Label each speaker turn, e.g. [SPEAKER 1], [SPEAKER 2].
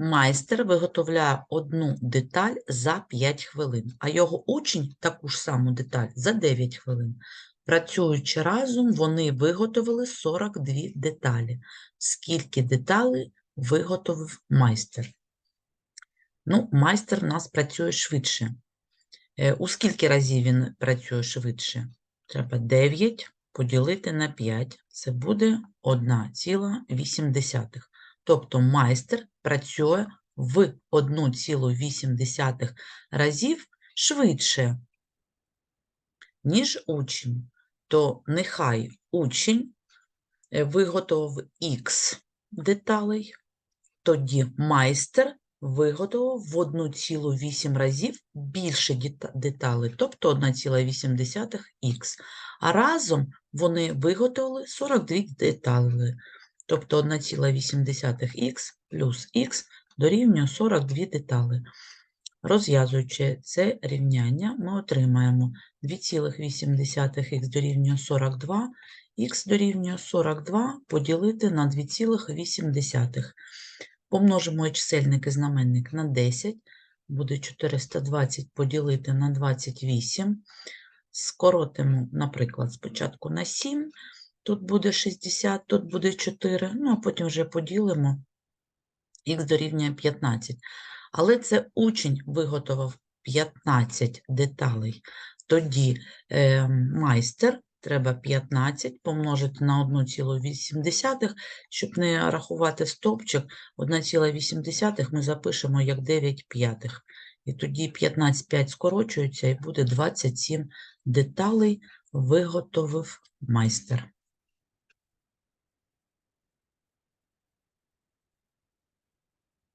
[SPEAKER 1] майстер виготовляє одну деталь за 5 хвилин, а його учень таку ж саму деталь за 9 хвилин. Працюючи разом, вони виготовили 42 деталі. Скільки деталей виготовив майстер? Ну, майстер у нас працює швидше. Е, У скільки разів він працює швидше? Треба 9 поділити на 5. Це буде 1,8. Тобто майстер працює в 1,8 разів швидше, ніж учень. То нехай учень е, виготовив Х деталей, тоді майстер виготовив в 1,8 разів більше деталей, тобто 1,8х. А разом вони виготовили 42 деталі, тобто 1,8х плюс х дорівнює 42 деталі. Розв'язуючи це рівняння, ми отримаємо 2,8х дорівнює 42, х дорівнює 42 поділити на 2,8. Помножимо чисельник і знаменник на 10, буде 420 поділити на 28. Скоротимо, наприклад, спочатку на 7, тут буде 60, тут буде 4, ну а потім вже поділимо, х дорівнює 15. Але це учень виготовив 15 деталей. Тоді е, майстер треба 15 помножити на 1,8, щоб не рахувати стовпчик, 1,8 ми запишемо як 9 п'ятих. І тоді 15 5 скорочується і буде 27 деталей виготовив майстер.